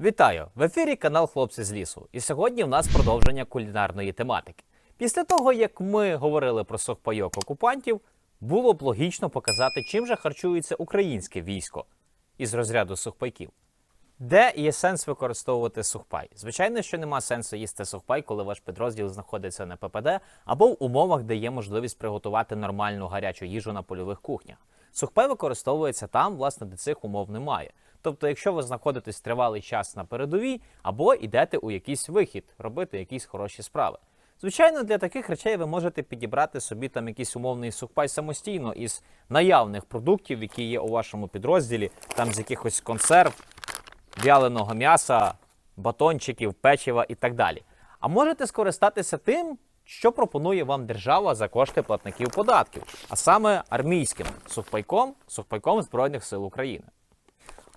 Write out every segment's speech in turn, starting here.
Вітаю! В ефірі канал Хлопці з лісу. І сьогодні в нас продовження кулінарної тематики. Після того, як ми говорили про сухпайок окупантів, було б логічно показати, чим же харчується українське військо із розряду сухпайків. Де є сенс використовувати сухпай? Звичайно, що нема сенсу їсти сухпай, коли ваш підрозділ знаходиться на ППД або в умовах, де є можливість приготувати нормальну гарячу їжу на польових кухнях. Сухпай використовується там, власне, де цих умов немає. Тобто, якщо ви знаходитесь тривалий час на передовій, або йдете у якийсь вихід, робити якісь хороші справи. Звичайно, для таких речей ви можете підібрати собі там якийсь умовний сухпай самостійно із наявних продуктів, які є у вашому підрозділі, там з якихось консерв, вяленого м'яса, батончиків, печива і так далі. А можете скористатися тим, що пропонує вам держава за кошти платників податків, а саме армійським сухпайком, сухпайком Збройних сил України.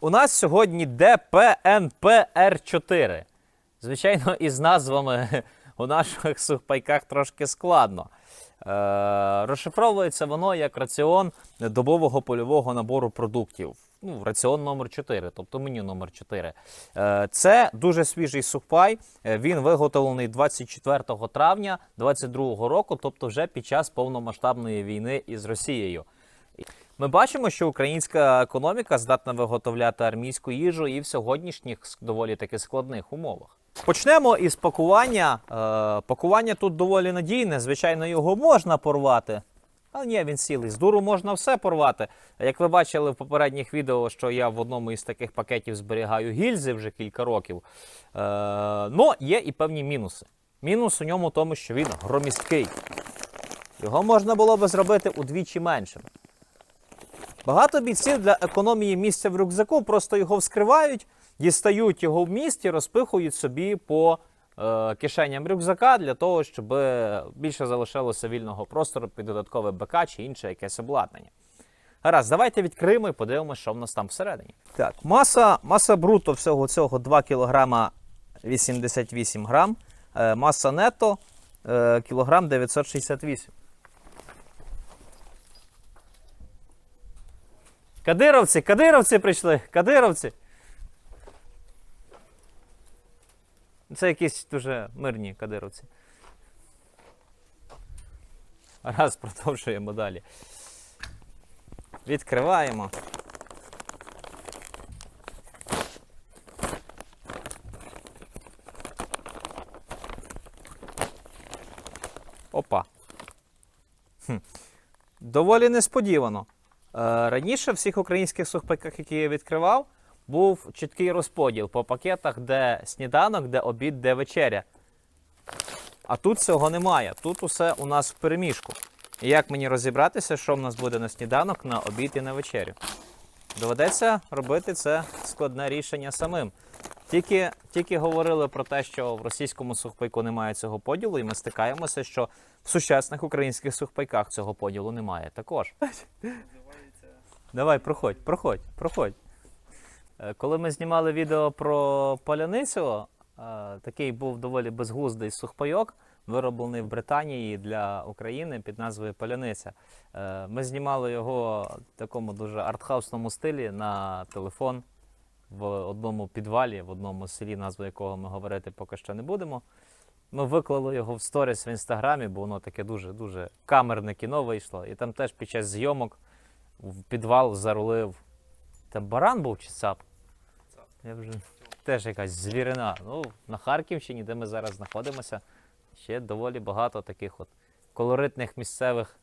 У нас сьогодні ДПНПР4. Звичайно, із назвами у наших сухпайках трошки складно. Е, розшифровується воно як раціон добового польового набору продуктів. Ну, раціон номер 4, тобто меню номер 4. Е, це дуже свіжий сухпай. Е, Він виготовлений 24 травня 2022 року, тобто вже під час повномасштабної війни із Росією. Ми бачимо, що українська економіка здатна виготовляти армійську їжу і в сьогоднішніх доволі таки складних умовах. Почнемо із пакування. Е, пакування тут доволі надійне. Звичайно, його можна порвати. Але ні, він цілий. З дуру можна все порвати. Як ви бачили в попередніх відео, що я в одному із таких пакетів зберігаю гільзи вже кілька років. Е, ну, є і певні мінуси. Мінус у ньому в тому, що він громісткий. Його можна було би зробити удвічі меншим. Багато бійців для економії місця в рюкзаку просто його вскривають, дістають його в місті, розпихують собі по кишеням рюкзака для того, щоб більше залишилося вільного простору під додаткове БК чи інше якесь обладнання. Гаразд, давайте відкриємо і подивимося, що в нас там всередині. Так, маса, маса бруто всього цього 2 кг 88 грам. Е, маса нето е, кілограм 968. Кадировці, кадировці прийшли, кадировці. Це якісь дуже мирні кадировці. Раз продовжуємо далі. Відкриваємо. Опа. Хм. Доволі несподівано. Е, Раніше в всіх українських сухпайках, які я відкривав, був чіткий розподіл по пакетах, де сніданок, де обід, де вечеря. А тут цього немає. Тут усе у нас в переміжку. І як мені розібратися, що в нас буде на сніданок, на обід і на вечерю? Доведеться робити це складне рішення самим. Тільки, тільки говорили про те, що в російському сухпайку немає цього поділу, і ми стикаємося, що в сучасних українських сухпайках цього поділу немає також. Давай, проходь, проходь, проходь. Е, Коли ми знімали відео про паляницю, е, такий був доволі безглуздий сухпайок, вироблений в Британії для України під назвою Паляниця. Е, Ми знімали його в такому дуже артхаусному стилі на телефон в одному підвалі, в одному селі, назву якого ми говорити поки що не будемо. Ми виклали його в сторіс в інстаграмі, бо воно таке дуже-дуже камерне кіно вийшло. І там теж під час зйомок в підвал зарулив. Там баран був чи цап? Я вже теж якась звірина. Ну, на Харківщині, де ми зараз знаходимося, ще доволі багато таких от колоритних місцевих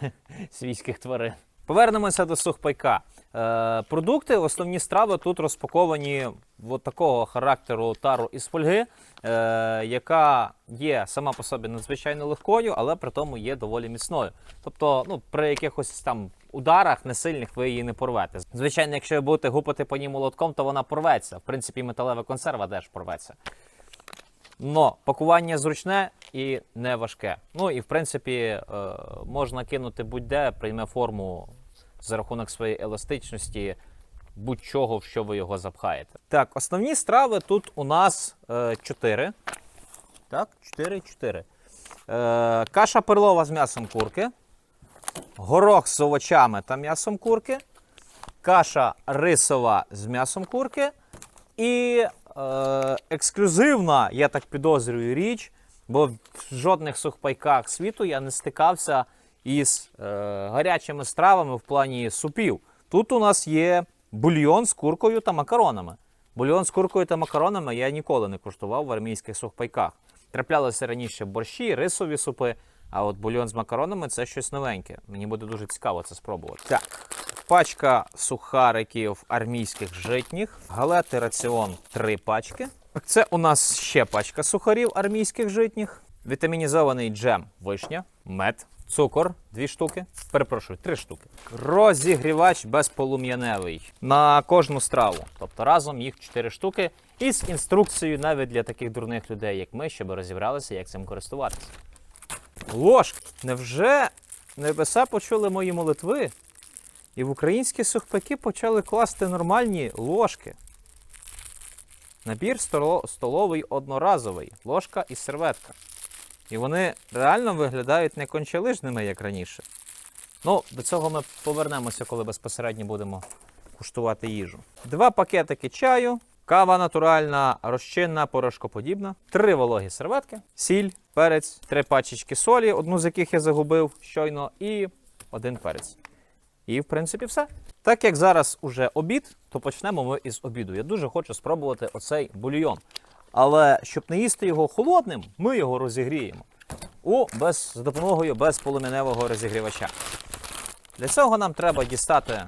свійських тварин. Повернемося до сухпайка. Е, продукти, основні страви тут розпаковані в такого характеру тару із фольги, е, яка є сама по собі надзвичайно легкою, але при тому є доволі міцною. Тобто, ну, при якихось там ударах несильних ви її не порвете. Звичайно, якщо ви будете гупати по ній молотком, то вона порветься. В принципі, металева консерва теж порветься. Но пакування зручне і не важке. Ну і в принципі е, можна кинути будь-де, прийме форму за рахунок своєї еластичності будь-чого, в що ви його запхаєте. Так, основні страви тут у нас е, 4. Так, 4, 4. Е, каша перлова з м'ясом курки. Горох з овочами та м'ясом курки. каша рисова з м'ясом курки і е, ексклюзивна, я так підозрюю, річ, бо в жодних сухпайках світу я не стикався із е, гарячими стравами в плані супів. Тут у нас є бульйон з куркою та макаронами. Бульйон з куркою та макаронами я ніколи не куштував в армійських сухпайках. Траплялися раніше борщі, рисові супи, а от бульйон з макаронами це щось новеньке. Мені буде дуже цікаво це спробувати. Так, пачка сухариків армійських житніх, галети раціон 3 пачки. Це у нас ще пачка сухарів армійських житніх, вітамінізований джем вишня, мед, цукор 2 штуки. Перепрошую, 3 штуки. Розігрівач безполум'яневий на кожну страву. Тобто разом їх 4 штуки. І з інструкцією навіть для таких дурних людей, як ми, щоб розібралися, як цим користуватися. Ложки. Невже небеса почули мої молитви? І в українські сухпайки почали класти нормальні ложки. Набір столовий одноразовий, ложка і серветка. І вони реально виглядають не кончалижними, як раніше. Ну, до цього ми повернемося, коли безпосередньо будемо куштувати їжу. Два пакетики чаю, кава натуральна, розчинна, порошкоподібна, три вологі серветки, сіль, перець, три пачечки солі, одну з яких я загубив щойно, і один перець. І, в принципі, все. Так як зараз уже обід, то почнемо ми із обіду. Я дуже хочу спробувати оцей бульйон. Але щоб не їсти його холодним, ми його розігріємо у без, з допомогою безполум'яневого розігрівача. Для цього нам треба дістати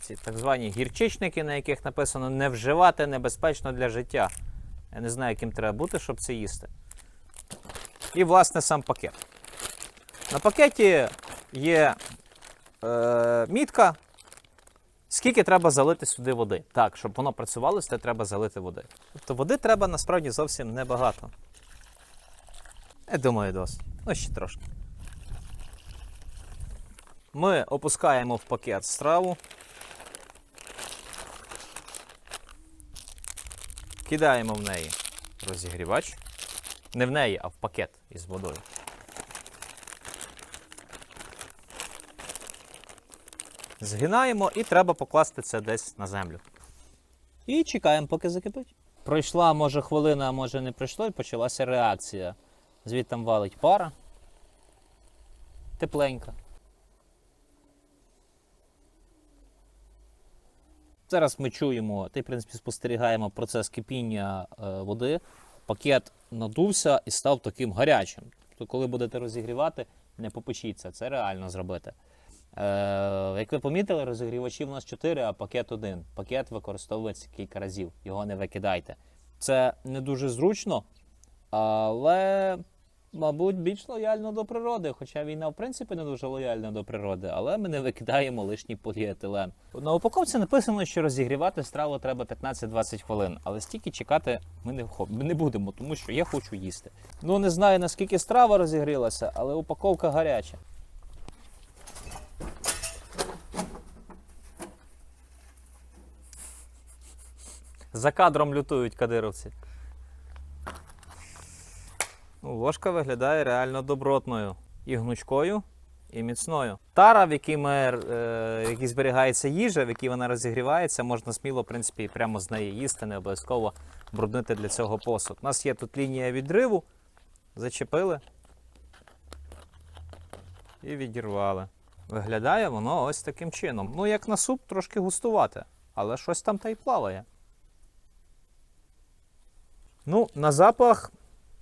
ці так звані гірчичники, на яких написано не вживати небезпечно для життя. Я не знаю, яким треба бути, щоб це їсти. І, власне, сам пакет. На пакеті є е, мітка, скільки треба залити сюди води. Так, щоб воно працювало, це треба залити води. Тобто води треба насправді зовсім небагато. Я думаю, досить. Ну, ще трошки. Ми опускаємо в пакет страву. Кидаємо в неї розігрівач. Не в неї, а в пакет із водою. Згинаємо і треба покласти це десь на землю. І чекаємо, поки закипить. Пройшла, може, хвилина, а може не пройшло, і почалася реакція. Звідти валить пара. Тепленька. Зараз ми чуємо та в принципі спостерігаємо процес кипіння е, води. Пакет надувся і став таким гарячим. Тобто, коли будете розігрівати, не попечіться, це реально зробити. Е, як ви помітили, розігрівачів у нас 4, а пакет один. Пакет використовується кілька разів, його не викидайте. Це не дуже зручно, але, мабуть, більш лояльно до природи. Хоча війна, в принципі, не дуже лояльна до природи, але ми не викидаємо лишній поліетилен. На упаковці написано, що розігрівати страву треба 15-20 хвилин, але стільки чекати ми не, ми не будемо, тому що я хочу їсти. Ну не знаю наскільки страва розігрілася, але упаковка гаряча. За кадром лютують кадировці. Ну, Ложка виглядає реально добротною. І гнучкою, і міцною. Тара, в якій, ми, е, якій зберігається їжа, в якій вона розігрівається, можна сміло, в принципі, прямо з неї їсти, не обов'язково бруднити для цього посуд. У нас є тут лінія відриву. Зачепили і відірвали. Виглядає воно ось таким чином. Ну, як на суп, трошки густувате, але щось там та й плаває. Ну, на запах,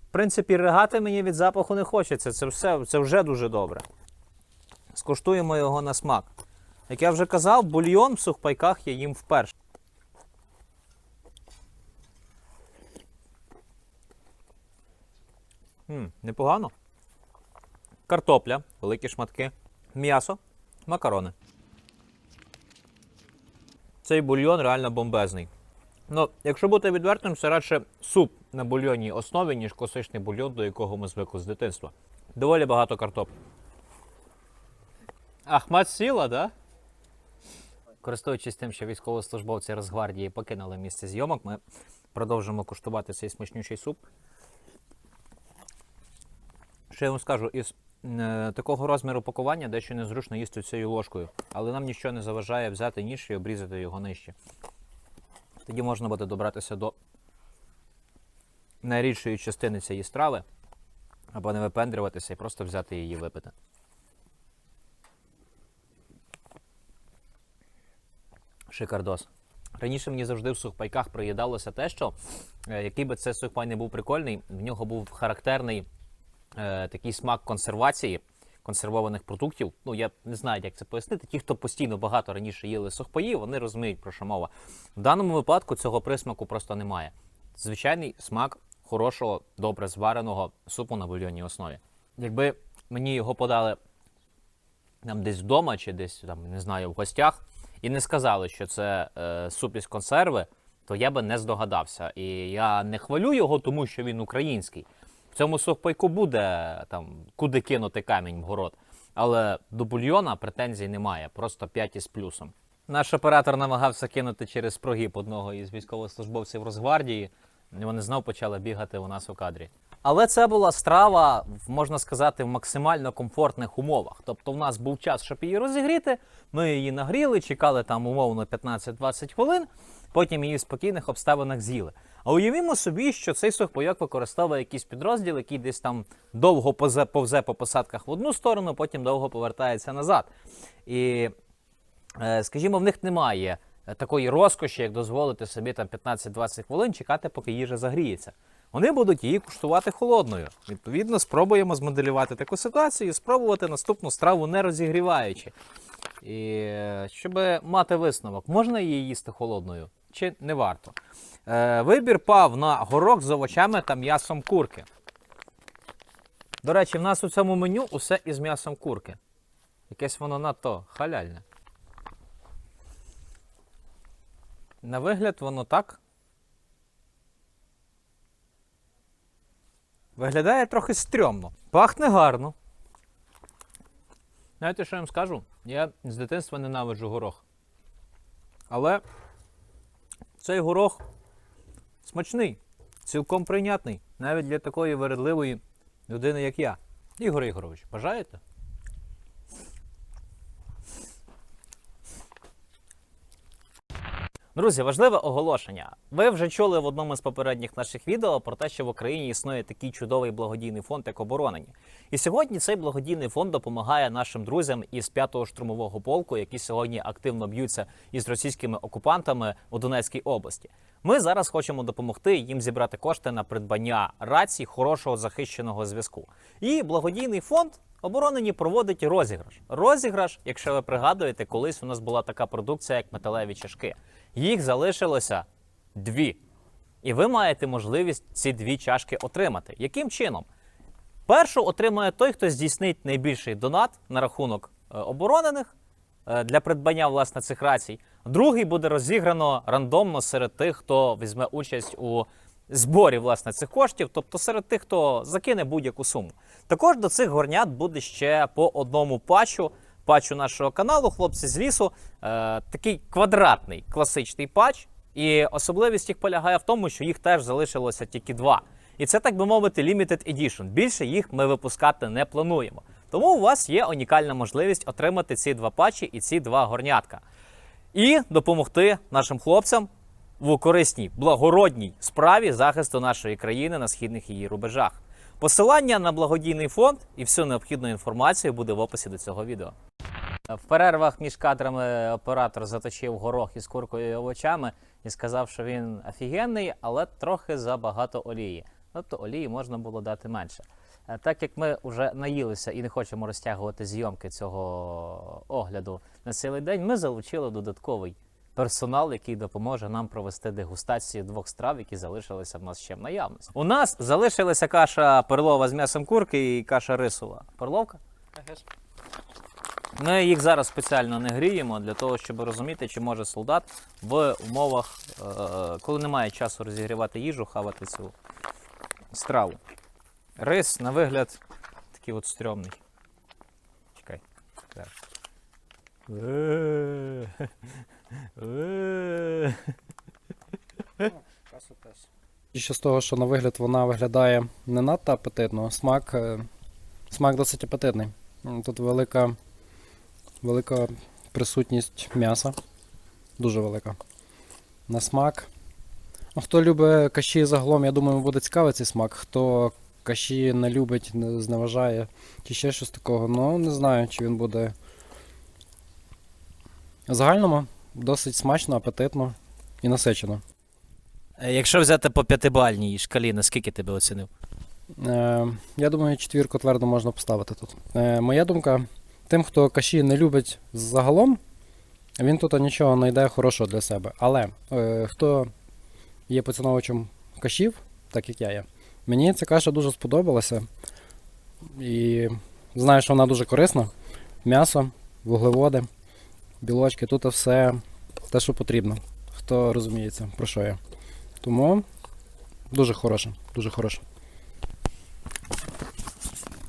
в принципі, ригати мені від запаху не хочеться. Це все, це вже дуже добре. Скуштуємо його на смак. Як я вже казав, бульйон в сухпайках я їм вперше. М, непогано. Картопля, великі шматки, м'ясо, макарони. Цей бульйон реально бомбезний. Ну, якщо бути відвертим, це радше суп на бульйонній основі, ніж класичний бульйон, до якого ми звикли з дитинства. Доволі багато картоп. Ахмат сіла, да? Користуючись тим, що військовослужбовці Росгвардії покинули місце зйомок, ми продовжимо куштувати цей смачнючий суп. Що я вам скажу, із е, такого розміру пакування дещо незручно їсти цією ложкою, але нам нічого не заважає взяти ніж і обрізати його нижче. Тоді можна буде добратися до найрідшої частини цієї страви, або не випендрюватися і просто взяти її випити. Шикардос. Раніше мені завжди в сухпайках приїдалося те, що е, який би це сухпай не був прикольний, в нього був характерний е, такий смак консервації консервованих продуктів. Ну я не знаю, як це пояснити. Ті, хто постійно багато раніше їли сухпаї, вони розуміють про що мова. В даному випадку цього присмаку просто немає. Звичайний смак хорошого, добре звареного супу на бульйонній основі. Якби мені його подали там десь вдома чи десь там не знаю в гостях, і не сказали, що це е, суп із консерви, то я би не здогадався. І я не хвалю його, тому що він український. В цьому сухпайку буде там куди кинути камінь в город. Але до бульйона претензій немає, просто 5 із плюсом. Наш оператор намагався кинути через прогиб одного із військовослужбовців Росгвардії. Вони знов почали бігати у нас у кадрі. Але це була страва, можна сказати, в максимально комфортних умовах. Тобто, в нас був час, щоб її розігріти. Ми її нагріли, чекали там умовно 15-20 хвилин, потім її в спокійних обставинах з'їли. А уявімо собі, що цей сухпайок використовує якийсь підрозділ, який десь там довго повзе по посадках в одну сторону, потім довго повертається назад. І Е, скажімо, в них немає е, такої розкоші, як дозволити собі там 15-20 хвилин чекати, поки їжа загріється. Вони будуть її куштувати холодною. Відповідно, спробуємо змоделювати таку ситуацію і спробувати наступну страву не розігріваючи. І е, щоб мати висновок, можна її їсти холодною чи не варто. Е, вибір пав на горох з овочами та м'ясом курки. До речі, в нас у цьому меню усе із м'ясом курки. Якесь воно надто халяльне. На вигляд воно так. Виглядає трохи стрьомно. Пахне гарно. Знаєте, що я вам скажу? Я з дитинства ненавиджу горох. Але цей горох смачний, цілком прийнятний, навіть для такої вередливої людини, як я. Ігор Ігорович, бажаєте? Друзі, важливе оголошення. Ви вже чули в одному з попередніх наших відео про те, що в Україні існує такий чудовий благодійний фонд, як оборонені. І сьогодні цей благодійний фонд допомагає нашим друзям із 5-го штурмового полку, які сьогодні активно б'ються із російськими окупантами у Донецькій області. Ми зараз хочемо допомогти їм зібрати кошти на придбання рацій хорошого захищеного зв'язку. І благодійний фонд Оборонені проводить розіграш. Розіграш, якщо ви пригадуєте, колись у нас була така продукція, як металеві чашки. Їх залишилося дві. І ви маєте можливість ці дві чашки отримати. Яким чином? Першу отримає той, хто здійснить найбільший донат на рахунок е, оборонених е, для придбання власне цих рацій. Другий буде розіграно рандомно серед тих, хто візьме участь у зборі власне цих коштів, тобто серед тих, хто закине будь-яку суму. Також до цих горнят буде ще по одному патчу. Патчу нашого каналу, хлопці з лісу. Е, такий квадратний класичний патч. І особливість їх полягає в тому, що їх теж залишилося тільки два. І це, так би мовити, limited edition. Більше їх ми випускати не плануємо. Тому у вас є унікальна можливість отримати ці два патчі і ці два горнятка. І допомогти нашим хлопцям в корисній благородній справі захисту нашої країни на східних її рубежах. Посилання на благодійний фонд і всю необхідну інформацію буде в описі до цього відео. В перервах між кадрами оператор заточив горох із куркою і овочами і сказав, що він офігенний, але трохи забагато олії. Тобто олії можна було дати менше. Е, Так як ми вже наїлися і не хочемо розтягувати зйомки цього огляду на цілий день, ми залучили додатковий персонал, який допоможе нам провести дегустацію двох страв, які залишилися в нас ще в наявності. У нас залишилася каша перлова з м'ясом курки і каша рисова. Перловка? Ми їх зараз спеціально не гріємо для того, щоб розуміти, чи може солдат в умовах, е, коли немає часу розігрівати їжу, хавати цю страву. Рис, на вигляд, такий от стрьомний. Чекай. І ще з того, що на вигляд вона виглядає не надто апетитно, смак е, Смак досить апетитний. Тут велика, велика присутність м'яса. Дуже велика. На смак. Хто любить каші загалом, я думаю, буде цікавий цей смак. Хто каші не любить, не зневажає, чи ще щось такого, ну не знаю, чи він буде. В загальному досить смачно, апетитно і насичено. Е, Якщо взяти по п'ятибальній шкалі, наскільки тебе оцінив? Е, я думаю, четвірку твердо можна поставити тут. Е, моя думка, тим, хто каші не любить загалом, він тут нічого не йде хорошого для себе. Але е, хто є поціновувачем кашів, так як я є, мені ця каша дуже сподобалася. І знаю, що вона дуже корисна. М'ясо, вуглеводи, білочки, тут все те, що потрібно. Хто розуміється, про що я. Тому дуже хороше, дуже хороше.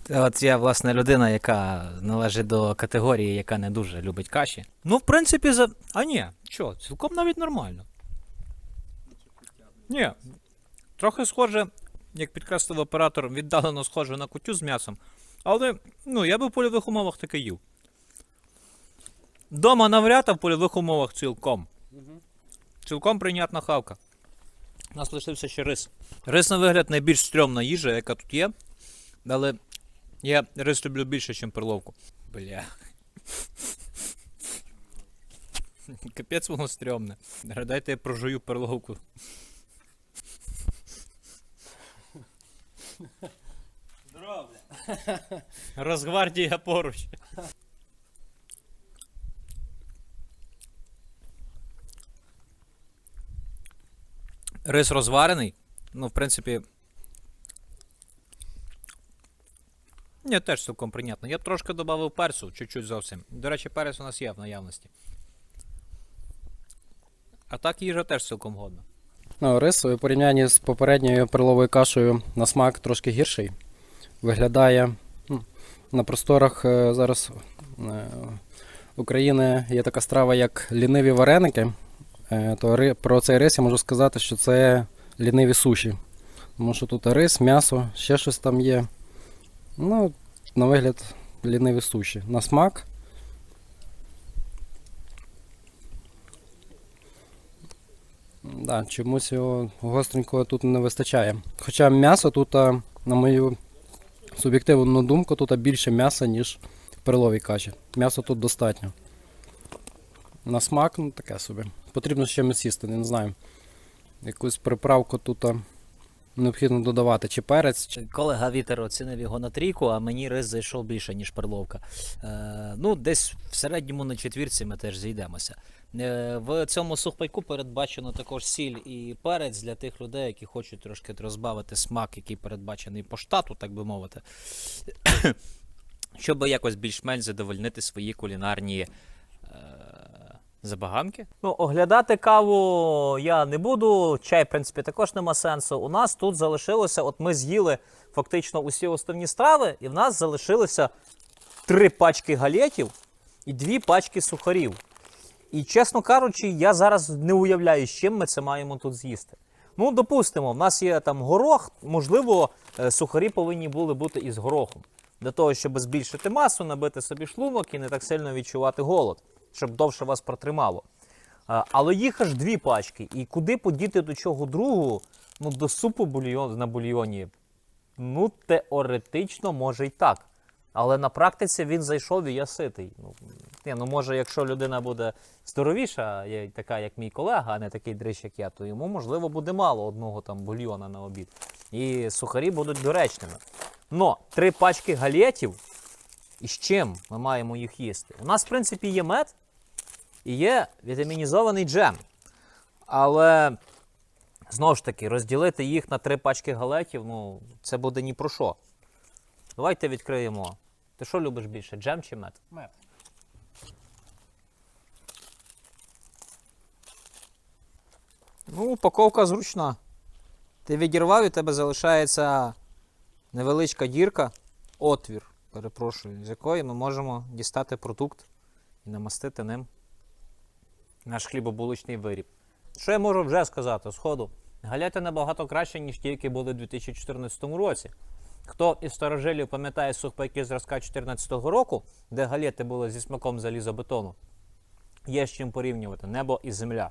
От я, власне, людина, яка належить до категорії, яка не дуже любить каші. Ну, в принципі, за. А ні, що, цілком навіть нормально. Ні. Трохи схоже, як підкреслив оператор, віддалено схоже на кутю з м'ясом. Але, ну, я би в польових умовах таке їв. Дома навряд, а в польових умовах цілком. Цілком прийнятна хавка. У нас лишився ще рис. Рис, на вигляд, найбільш стрьомна їжа, яка тут є. Але я рис люблю більше, ніж перловку. Бля. Капець воно стрьомне. Дайте я прожую перловку. Здоров'я. Розгвардія поруч. Рис розварений. Ну, в принципі, Ні, теж цілком прийнятно. Я трошки додав перцю, чуть-чуть зовсім. До речі, перець у нас є в наявності. А так їжа теж цілком годна. Ну, рис у порівнянні з попередньою перловою кашею на смак трошки гірший. Виглядає ну, на просторах е, зараз е, України є така страва, як ліниві вареники. Е, то про цей рис я можу сказати, що це ліниві суші. Тому що тут рис, м'ясо, ще щось там є. Ну, на вигляд, ліниві суші. На смак. Да, чомусь його гостренького тут не вистачає. Хоча м'ясо тут, на мою суб'єктивну думку, тут більше м'яса, ніж в перловій каші. М'яса тут достатньо. На смак, ну таке собі. Потрібно ще чимось їсти, не знаю. Якусь приправку тут необхідно додавати. Чи перець, чи. Колега Вітер оцінив його на трійку, а мені рис зайшов більше, ніж перловка. Е, ну, десь в середньому на четвірці ми теж зійдемося. Е, в цьому сухпайку передбачено також сіль і перець для тих людей, які хочуть трошки розбавити смак, який передбачений по штату, так би мовити. Щоб якось більш-менш задовольнити свої кулінарні забаганки. Ну, оглядати каву я не буду. Чай, в принципі, також нема сенсу. У нас тут залишилося, от ми з'їли фактично усі основні страви, і в нас залишилося три пачки галетів і дві пачки сухарів. І, чесно кажучи, я зараз не уявляю, з чим ми це маємо тут з'їсти. Ну, допустимо, в нас є там горох, можливо, е, сухарі повинні були бути із горохом. Для того, щоб збільшити масу, набити собі шлунок і не так сильно відчувати голод, щоб довше вас протримало. Але їх аж дві пачки. І куди подіти до чого другого? Ну, до супу бульйон, на бульйоні. Ну, теоретично, може й так. Але на практиці він зайшов і я ситий. Ну, ні, ну може, якщо людина буде здоровіша, така, як мій колега, а не такий дрищ, як я, то йому, можливо, буде мало одного там бульйона на обід. І сухарі будуть доречними. Но три пачки галетів, і з чим ми маємо їх їсти? У нас, в принципі, є мед і є вітамінізований джем. Але знову ж таки, розділити їх на три пачки галетів, ну, це буде ні про що. Давайте відкриємо. Ти що любиш більше, джем чи мед? Мед. Ну, упаковка зручна. Ти відірвав і тебе залишається невеличка дірка, отвір, перепрошую, з якої ми можемо дістати продукт і намастити ним наш хлібобулочний виріб. Що я можу вже сказати, сходу? Галяти набагато краще, ніж ті, які були у 2014 році. Хто із старожилів пам'ятає сухпайки зразка 14-го року, де галети були зі смаком залізобетону, є з чим порівнювати небо і земля.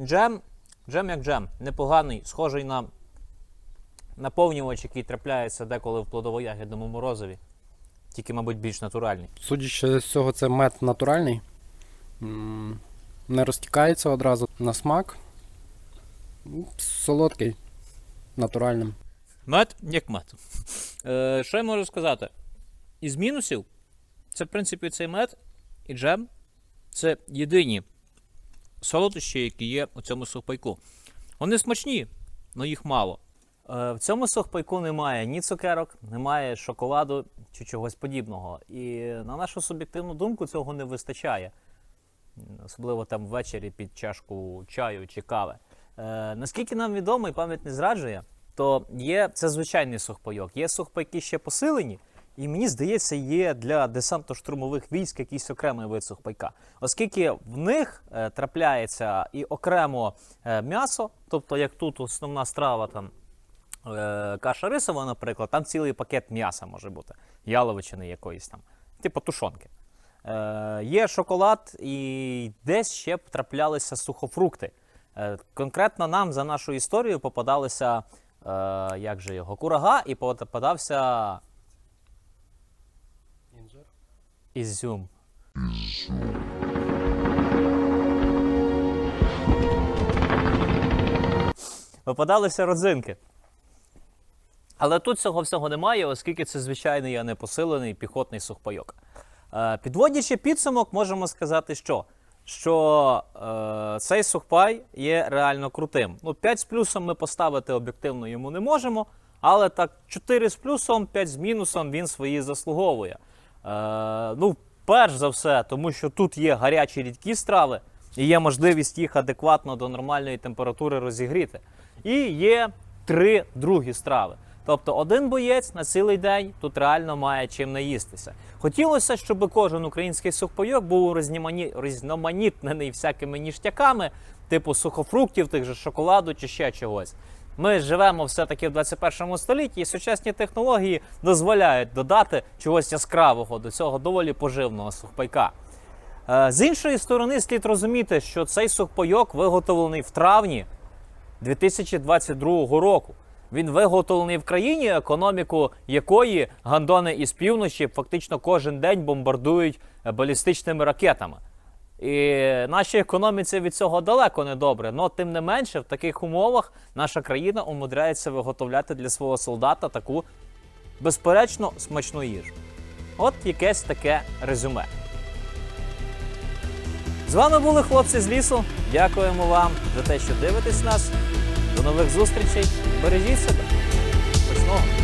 Джем, джем як джем, непоганий, схожий на наповнювач, який трапляється деколи в плодово-ягідному морозиві, тільки, мабуть, більш натуральний. Судячи з цього, це мед натуральний. Не розтікається одразу на смак. Солодкий, натуральним. Мед як мед. Е, що я можу сказати? Із мінусів, це, в принципі, цей мед і джем це єдині солодощі, які є у цьому сухпайку. Вони смачні, але їх мало. Е, в цьому сухпайку немає ні цукерок, немає шоколаду чи чогось подібного. І на нашу суб'єктивну думку цього не вистачає. Особливо там ввечері під чашку чаю чи кави. Е, наскільки нам відомо і пам'ять не зраджує, то є це звичайний сухпайок. Є сухпайки ще посилені, і мені здається, є для десантно-штурмових військ якийсь окремий вид сухпайка. Оскільки в них е, трапляється і окремо е, м'ясо, тобто як тут основна страва там. е, Каша рисова, наприклад, там цілий пакет м'яса може бути, яловичини якоїсь там, типу тушонки. Е, є шоколад і десь ще траплялися сухофрукти. Е, конкретно нам за нашу історію попадалися, е, як же його, курага і попадався ізюм. Попадалися родзинки. Але тут цього всього немає, оскільки це звичайний, а не посилений піхотний сухпайок. Е, Підводячи підсумок, можемо сказати, що, що е, цей сухпай є реально крутим. Ну, 5 з плюсом ми поставити об'єктивно йому не можемо, але так 4 з плюсом, 5 з мінусом він свої заслуговує. Е, ну, перш за все, тому що тут є гарячі рідкі страви, і є можливість їх адекватно до нормальної температури розігріти. І є три другі страви. Тобто один боєць на цілий день тут реально має чим наїстися. Хотілося, щоб кожен український сухпайок був різноманітнений всякими ніштяками, типу сухофруктів, тих же шоколаду чи ще чогось. Ми живемо все-таки в 21 столітті, і сучасні технології дозволяють додати чогось яскравого до цього доволі поживного сухпайка. Е, З іншої сторони, слід розуміти, що цей сухпайок виготовлений в травні 2022 року. Він виготовлений в країні, економіку якої гандони із півночі фактично кожен день бомбардують е, балістичними ракетами. І нашій економіці від цього далеко не добре. Но тим не менше, в таких умовах наша країна умудряється виготовляти для свого солдата таку безперечно смачну їжу. От якесь таке резюме. З вами були хлопці з лісу. Дякуємо вам за те, що дивитесь нас. До нових зустрічей. Бережіть себе. Смачного!